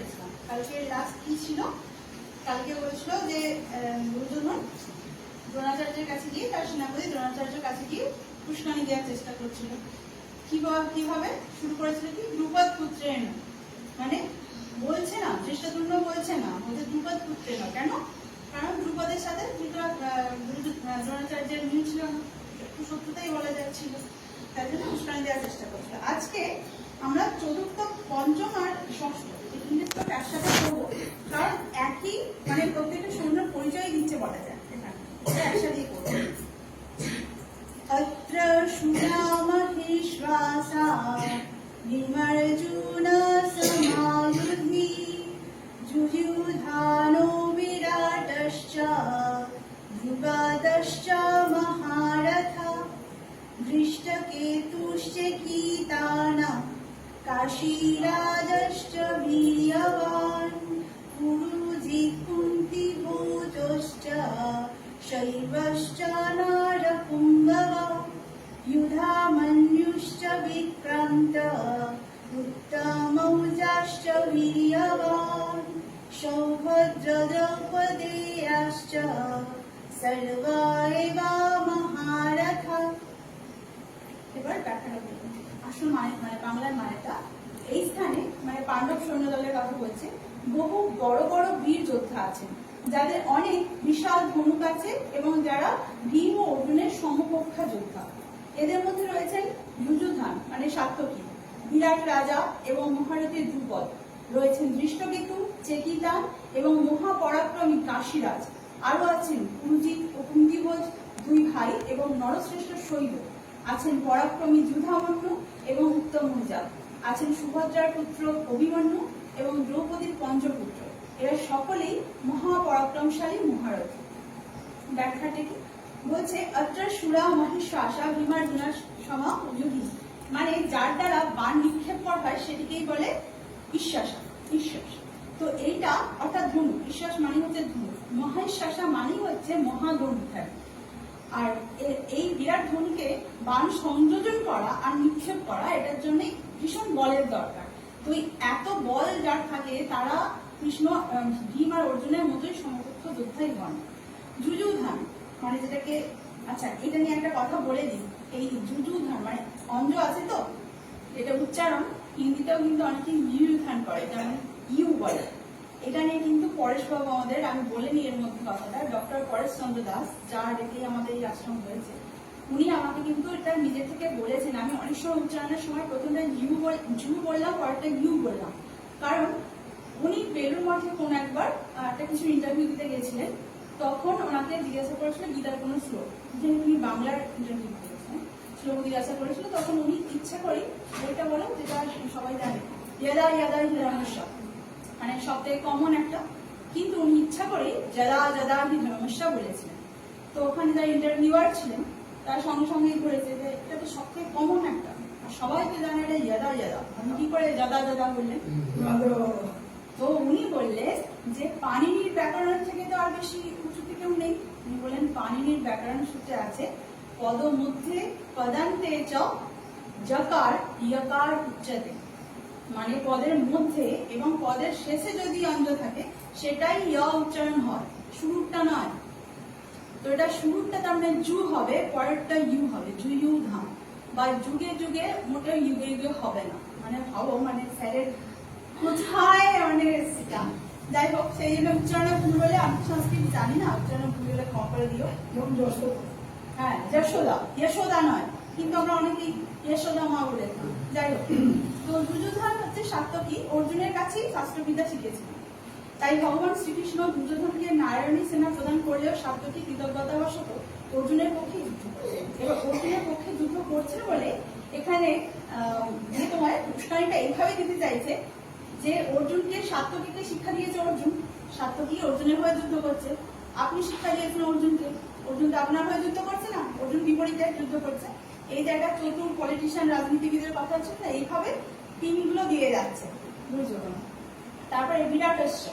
পর্যন্ত কালকে লাস্ট কি ছিল? কালকে বলেছিল যে দুর্যোধন দ্রোণাচার্যের কাছে গিয়ে, তার সেনাপতি কাছে গিয়ে দেওয়ার চেষ্টা করছিল। কীভাবে? শুরু করেছিল কি? দ্রুপদ পুত্রের মানে বলছে না বলছে না দ্রুপদ পুত্রের কেন? কারণ দ্রুপদের সাথে দ্রোণাচার্যের মিল ছিল না। একটু সত্যতাই বলা যাচ্ছিল। তাই জন্য পুষ্কানি দেওয়ার চেষ্টা করছিল। আজকে আমরা চতুর্থ পঞ্চম আর ষষ্ঠ। জিনিসটা একসাথে করব। কারণ একই মানে প্রত্যেকটা সুন্দর পরিচয় দিচ্ছে বলা যায়। একসাথেই করব। অত্র সুনামহি শ্বাসা নিমর্জুনা विक्रान्त उत्तमौजाश्च वीर्यवान् सौभद्रद्रौपदेयाश्च सर्वा एव महारथा এবার ব্যাখ্যাটা বলুন আসল মানে মানে বাংলার মানেটা এই স্থানে মানে পাণ্ডব সৈন্য দলের কথা বলছে বহু বড় বড় বীর যোদ্ধা আছেন যাদের অনেক বিশাল ধনুক আছে এবং যারা ভীম ও অর্জুনের সমকক্ষা যোদ্ধা এদের মধ্যে রয়েছেন যুযুধান মানে সাত্যকী বিরাট রাজা এবং মহারথী ধ্রুপদ রয়েছেন দৃষ্টকেতু চেকিতান এবং মহাপরাক্রমী কাশীরাজ। আরও আছেন কুরুজিৎ ও কুন্তিভোজ দুই ভাই এবং নরশ্রেষ্ঠ শৈব আছেন পরাক্রমী যুধামন্যু এবং উত্তম মুজা আছেন সুভদ্রার পুত্র অভিমন্যু এবং দ্রৌপদীর পঞ্চপুত্র। এরা সকলেই মহাপরাক্রমশালী মহারথী। ব্যাখ্যাটা কি? বলছে, অত্র সুরা মহিষাসা বিমার্জুনা সমা যুধি মানে যার দ্বারা বান নিক্ষেপ করা হয়, সেটিকেই বলে বিশ্বাস বিশ্বাস তো এইটা অর্থাৎ ধনু। বিশ্বাস মানে হচ্ছে ধনু। মহেশ্বাসা মানে হচ্ছে মহাধনুধারী আর এই বিরাট ধনুকে বান সংযোজন করা আর নিক্ষেপ করা, এটার জন্য ভীষণ বলের দরকার। তো এত বল যার থাকে, তারা কৃষ্ণ ভীম আর অর্জুনের মতোই সমকক্ষ যোদ্ধাই হন। যুযুধান মানে যেটাকে আচ্ছা এটা নিয়ে একটা কথা বলে দিই। এই যুযুধান মানে অঞ্জ আছে তো, এটা উচ্চারণ, হিন্দিতেও কিন্তু অনেকে ইউধান করে যেমন ইউ বলে। এটা নিয়ে কিন্তু পরেশ বাবু আমাদের, আমি বলিনি এর মধ্যে কথাটা, ডক্টর পরেশ চন্দ্র দাস যার রেখেই আমাদের এই আশ্রম হয়েছে। উনি আমাকে কিন্তু এটা নিজে থেকে বলেছেন। আমি অনেক সময় উচ্চারণের সময় প্রথমটা ইউ জু বললাম, পরেরটা ইউ বললাম। কারণ উনি বেলুর মঠে কোন একবার একটা কিছু ইন্টারভিউ দিতে গেছিলেন। তখন ওনাকে জিজ্ঞাসা করেছিল গীতার কোনো শ্লোক। যে উনি বাংলার ইন্টারভিউ দিয়েছেন শ্লোক জিজ্ঞাসা করেছিল তখন উনি ইচ্ছা করে বইটা বলেন যেটা সবাই জানে ইয়াদা ইয়াদা হিরণস্য মানে সব থেকে কমন একটা। কিন্তু উনি ইচ্ছা করে যাদা যাদা হিরণস্য বলেছিলেন। তো ওখানে যারা ইন্টারভিউয়ার ছিলেন তার সঙ্গে সঙ্গেই ধরেছে যে এটা তো সব থেকে কমন একটা। আর সবাই তো জানে এটা ইয়াদা ইয়াদা। আপনি কি করে যাদা যাদা বললেন? তো উনি বললেন যে পানির ব্যাকরণ থেকে তো আর বেশি কেউ নেই। উনি বললেন পানিনির ব্যাকরণ সূত্রে আছে পদ মধ্যে পদান্তে চ জকার ইয়কার উচ্চতে। মানে পদের মধ্যে এবং পদের শেষে যদি অঞ্জ থাকে, সেটাই ইয় উচ্চারণ হয়। শুরুটা নয়। তো এটা শুরুটা তার মানে জু হবে, পরেরটা ইউ হবে, জু ইউ ধাম। বা যুগে যুগে মোটেও যুগে যুগে হবে না। মানে ভাবো মানে স্যারের কোথায় মানে সেটা? যাই হোক সেই জন্য উচ্চারণে ভুল হলে আমি সংস্কৃত জানি না উচ্চারণে ভুল হলে ক্ষমা করে দিও। যেমন যশোদা। হ্যাঁ যশোদা। যশোদা নয় কিন্তু আমরা অনেকেই যশোদা মা বলে যাই হোক তো দুর্যোধন হচ্ছে সাত্যকী অর্জুনের কাছেই শাস্ত্রবিদ্যা শিখেছিলেন তাই ভগবান শ্রীকৃষ্ণ দুর্যোধনকে নারায়ণী সেনা প্রদান করলেও সাত্যকী কৃতজ্ঞতাবশত অর্জুনের পক্ষে যুদ্ধ করছেন। এবার অর্জুনের পক্ষে যুদ্ধ করছে বলে এখানে আহ, যে তোমার উস্কানিটা এইভাবে দিতে চাইছে যে অর্জুনকে সাত্যকীকে শিক্ষা দিয়েছে অর্জুন সাত্যকী অর্জুনের হয়ে যুদ্ধ করছে। আপনি শিক্ষা দিয়েছেন অর্জুনকে। অর্জুন তো আপনার হয়ে যুদ্ধ করছে না? অর্জুন বিপরীতে যুদ্ধ করছে। এই যে একটা চতুর পলিটিশিয়ান রাজনীতিবিদের কথা হচ্ছে না? এইভাবে টিমগুলো দিয়ে যাচ্ছে। দুর্যোধন তারপরে বিরাটস্য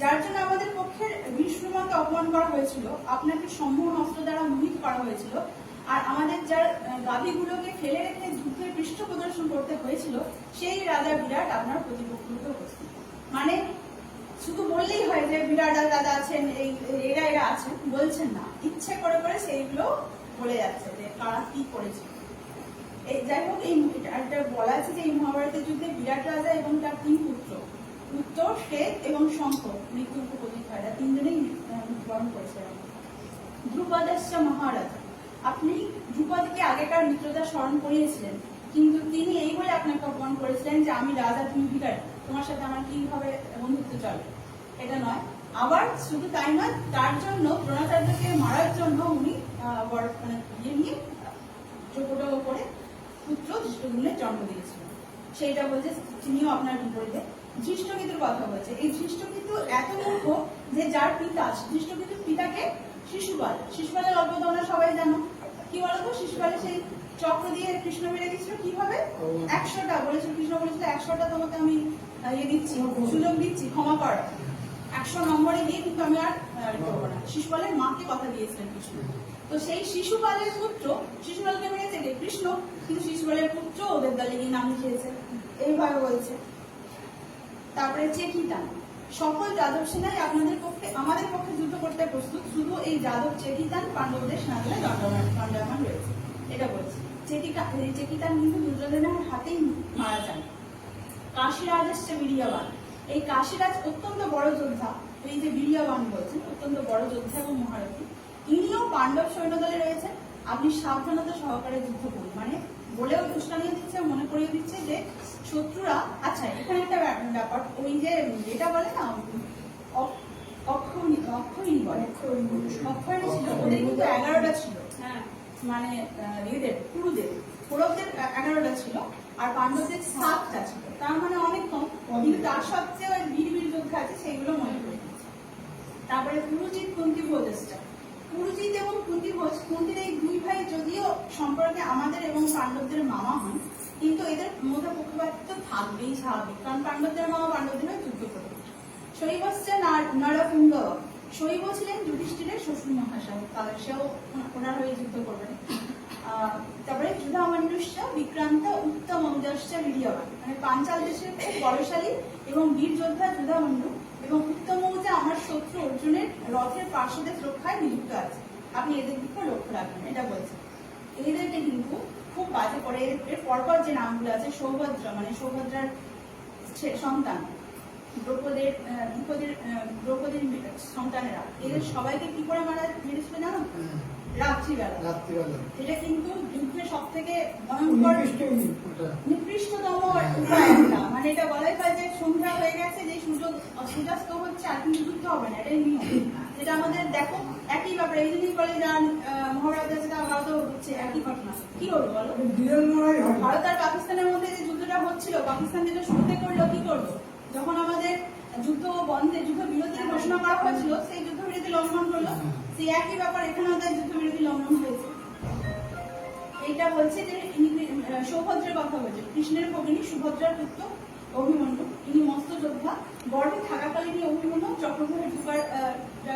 যার জন্য আমাদের পক্ষের বিষ্ণুমাকে অপমান করা হয়েছিল, আপনাকে সম্মোহন অস্ত্র দ্বারা মোহিত করা হয়েছিল আর আমাদের যার গাভীগুলোকে ফেলে রেখে যুদ্ধের পৃষ্ঠ প্রদর্শন করতে হয়েছিল, সেই রাজা বিরাট আপনার প্রতিপক্ষ রূপে উপস্থিত। মানে শুধু বললেই হয় যে বিরাট দাদা আছেন, এই এরা এরা আছেন, বলছেন না। ইচ্ছে করে করে সেইগুলো বলে যাচ্ছে যে কারা কি করেছে। এই যাই হোক, এই একটা বলা আছে যে এই মহাভারতের যুদ্ধে বিরাট রাজা এবং তার তিন পুত্র উত্তর শ্বেত এবং শঙ্খ মৃত্যুর উপস্থিত হয়। তিনজনেই মৃত্যুবরণ করেছে। ধ্রুপদাস্য মহারাজা। আপনি ধ্রুপদকে আগেকার মিত্রতা স্মরণ করিয়েছিলেন, কিন্তু তিনি এই বলে আপনাকে অপমান করেছিলেন যে আমি রাজা তুমি ভিকারি তোমার সাথে আমার কীভাবে বন্ধুত্ব চলে? এটা নয়। আবার শুধু তাই নয়, তার জন্য দ্রোণাচার্যকে মারার জন্য উনি মানে ইয়ে নিয়ে করে পুত্র ধৃষ্টগুণের জন্ম দিয়েছিলেন। সেইটা বলছে তিনিও আপনার বিপরীতে। ধৃষ্টকেতুর কথা বলছে। এই ধৃষ্টকেতু এত মূর্খ যে যার পিতা, ধৃষ্টকেতুর পিতাকে শিশুপাল। শিশুপালের গল্প তোমরা সবাই জানো। কি বলতো? শিশুপালে সেই চক্র দিয়ে কৃষ্ণ মেরে দিচ্ছিল কীভাবে একশোটা। বলেছিল কৃষ্ণ, বলেছিল একশোটা তোমাকে আমি ইয়ে দিচ্ছি, সুযোগ দিচ্ছি, ক্ষমা কর। একশো নম্বরে গিয়ে কিন্তু আমি আর শিশুপালের মাকে কথা দিয়েছিলেন কৃষ্ণ। তো সেই শিশুপালের পুত্র, শিশুপালকে মেরেছে কে? কৃষ্ণ। কিন্তু শিশুপালের পুত্র ওদের দলে গিয়ে নাম লিখিয়েছে। এইভাবে বলছে। তারপরে চেকিতান সকল যাদব সেনাই আপনাদের পক্ষে, আমাদের পক্ষে যুদ্ধ করতে প্রস্তুত। শুধু এই যাদব চেকিতান পাণ্ডবদের সেনাদলে দণ্ডমান রয়েছে। এটা বলছে। অত্যন্ত বড় যোদ্ধা। এই যে বলছেন যোদ্ধা এবং আপনি সাবধানতা সহকারে যুদ্ধ করুন। মানে বলেও দুষ্টানিয়ে দিচ্ছে, মনে করিয়ে দিচ্ছে যে শত্রুরা আচ্ছা এখানে একটা ব্যাপার ওই যে এটা বলে না অ- অক্ষয়ণী অক্ষয়ণী বলে। অক্ষয়ণী ছিল ওদের কিন্তু এগারোটা ছিল। হ্যাঁ। মানে এদের কৌরবদের এগারোটা ছিল আর পাণ্ডবদের সাতটা ছিল। তার মানে অনেক কম। কিন্তু তার সত্ত্বেও ওই বীর বীর যোদ্ধা আছে সেইগুলো মনে করে তারপরে পুরুজিৎ কুন্তি ভোজেসটা পুরুজিৎ এবং কুন্তি ভোজ কুন্তির এই দুই ভাই যদিও সম্পর্কে আমাদের এবং পাণ্ডবদের মামা হন এদের মধ্যে থাকবেই স্বাভাবিক, কারণ পাণ্ডবদের মামা পাণ্ডবদের যুদ্ধ করবে শৈবশ্চে নরকুঙ্গ শৈব ছিলেন যুধিষ্ঠিরের শ্বশুর মহাশয়, তাহলে সেও ওনার হয়ে যুদ্ধ করবেন। তারপরে বিক্রান্ত উত্তম মানে পাঞ্চাল দেশের খুব এবং বীর যোদ্ধা যুধামণ্ডু এবং উত্তম যে আমার শত্রু অর্জুনের রথের পার্শ্বদের রক্ষায় নিযুক্ত আছে। আপনি এদের দিকেও লক্ষ্য রাখবেন, এটা বলছে। এদেরকে কিন্তু খুব বাজে করে এর- পরপর যে নামগুলো আছে সৌভদ্রা মানে সৌভদ্রার সন্তান দ্রৌপদের আহ, দ্রৌপদের দ্রৌপদীর সন্তানেরা এদের সবাইকে কি করে মারা মেরেছিল জানো? রাত্রিবেলা। রাত্রিবেলা। এটা কিন্তু যুদ্ধের সব থেকে ভয়ঙ্কর নিকৃষ্ট নিকৃষ্টতম উপায় একটা মানে এটা বলাই হয় যে সন্ধ্যা হয়ে গেছে যে সূর্য সূর্যাস্ত হচ্ছে আর কিন্তু যুদ্ধ হবে না এটাই নিয়ম। যেটা আমাদের দেখো একই ব্যাপার এই জন্যই বলে যান মহারাজা যেটা ভারত হচ্ছে একই ঘটনা। কি হলো বলো? ভারত আর পাকিস্তানের মধ্যে যে যুদ্ধটা হচ্ছিল পাকিস্তান যেটা শুরুতে করল কি করল যখন আমাদের যুদ্ধ বন্ধে যুদ্ধ বিরতির ঘোষণা করা হয়েছিল সেই যুদ্ধ বিরতি লঙ্ঘন করল সেই একই ব্যাপার এখানেও তাই যুদ্ধ বিরতি লঙ্ঘন হয়েছে। এইটা বলছে যে সৌভদ্রের কথা বলছে। কৃষ্ণের ভগিনী সুভদ্রার পুত্র অভিমন্যু। ইনি মস্ত যোদ্ধা। গর্ভে থাকাকালীন অভিমন্যু চক্রধরে ঢুকার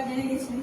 জেনে গেছিলেন।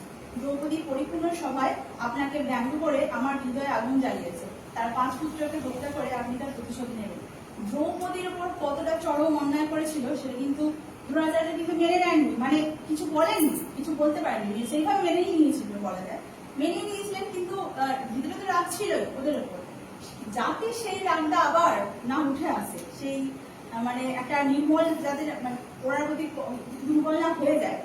দ্রৌপদী পরিপূর্ণ সভায় আপনাকে ব্যঙ্গ করে আমার হৃদয়ে আগুন জ্বালিয়েছে। তার পাঁচ পুত্রকে হত্যা করে আপনি তার প্রতিশোধ নেবেন। দ্রৌপদীর উপর কতটা চরম অন্যায় করেছিল, সেটা কিন্তু দ্রোণাচার্য কিন্তু মেনে নেননি মানে কিছু বলেননি, কিছু বলতে পারেননি সেইভাবে মেনেই নিয়েছিল বলা যায়। মেনে নিয়েছিলেন কিন্তু ভিতরে তো রাগ ছিল ওদের উপর। যাতে সেই রাগটা আবার না উঠে আসে, সেই মানে একটা নির্মল যাতে মানে ওনার প্রতি দুর্বল না হয়ে যায়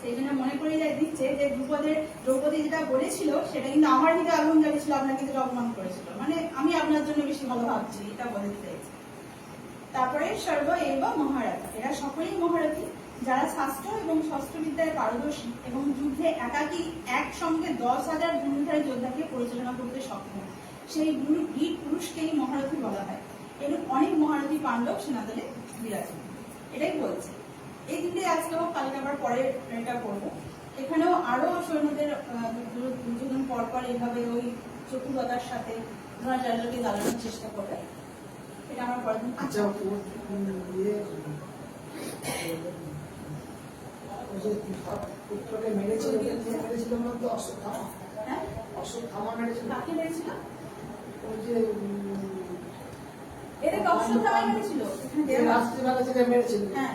সেই জন্য মনে করে যায় দিচ্ছে যে দ্রুপদের দ্রৌপদী যেটা বলেছিল, সেটা কিন্তু আমার দিকে আগুন জ্বালিয়েছিল, আপনাকে যেটা অপমান করেছিল। মানে আমি আপনার জন্য বেশি ভালো ভাবছি, এটা বলতে চাইছি। তারপরে সর্ব এবং মহারাজা, এরা সকলেই মহারথী, যারা শাস্ত্র এবং শস্ত্রবিদ্যায় পারদর্শী এবং যুদ্ধে একাকী একসঙ্গে দশ হাজার ধনুধারী যোদ্ধাকে পরিচালনা করতে সক্ষম। সেই বীর পুরুষকেই মহারথী বলা হয়। এরকম অনেক মহারথী পাণ্ডব সেনাদলে বিরাজ এটাই বলছে। এই দিকে আজকে হোক কালকে আবার পরে এটা করব। এখানেও আরও সৈন্যদের দুজন পর পর এইভাবে ওই চতুরতার সাথে দ্রোণাচার্যকে জ্বালানোর চেষ্টা করবে। এটা আমার পরের দিন। আচ্ছা ইয়ে? পুত্রকে মেরেছিল অশ্বত্থামা হ্যাঁ? অশ্বত্থামা মেরেছিল? কাকে মেরেছিল? ওই যে মেরেছিল। রাত্রিবেলা থেকে মেরেছিল। হ্যাঁ।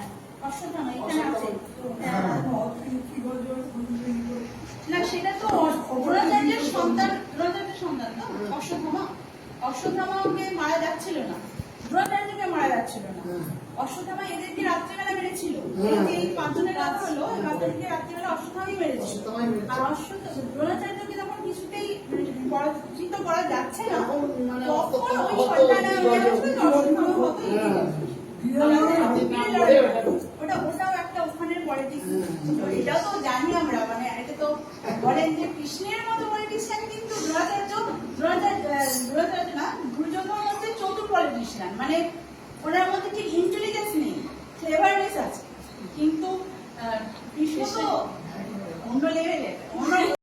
না সেটা তো দ্রোণাচার্যের সন্তান দ্রোণাচার্যের সন্তান তো মারা যাচ্ছিল না। দ্রোণাচার্যকে মারা যাচ্ছিল না। অশ্বত্থামা এদেরকে রাত্রিবেলা মেরেছিল। এই। যে এই পাঁচজনের রাত হলো এই বাচ্চাদেরকে রাত্রিবেলা অশ্বত্থামাই মেরেছিল আর দ্রোণাচার্যকে যখন কিছুতেই মানে পরাজিত করা যাচ্ছে না তখন মানে তখন ওই সন্তান অশ্বত্থামা হ্যাঁ। ওটা ওটাও একটা ওখানের পলিটিক্স। এটাও তো জানি আমরা মানে এটা তো বলেন যে কৃষ্ণের মতো পলিটিশিয়ান কিন্তু দ্রোণাচার্য দ্রোণাচার্য না দুর্যোধন হচ্ছে চতুর পলিটিশিয়ান মানে ওনার মধ্যে ঠিক ইন্টেলিজেন্স নেই ফ্লেভারনেস আছে কিন্তু কৃষ্ণ তো অন্য লেভেল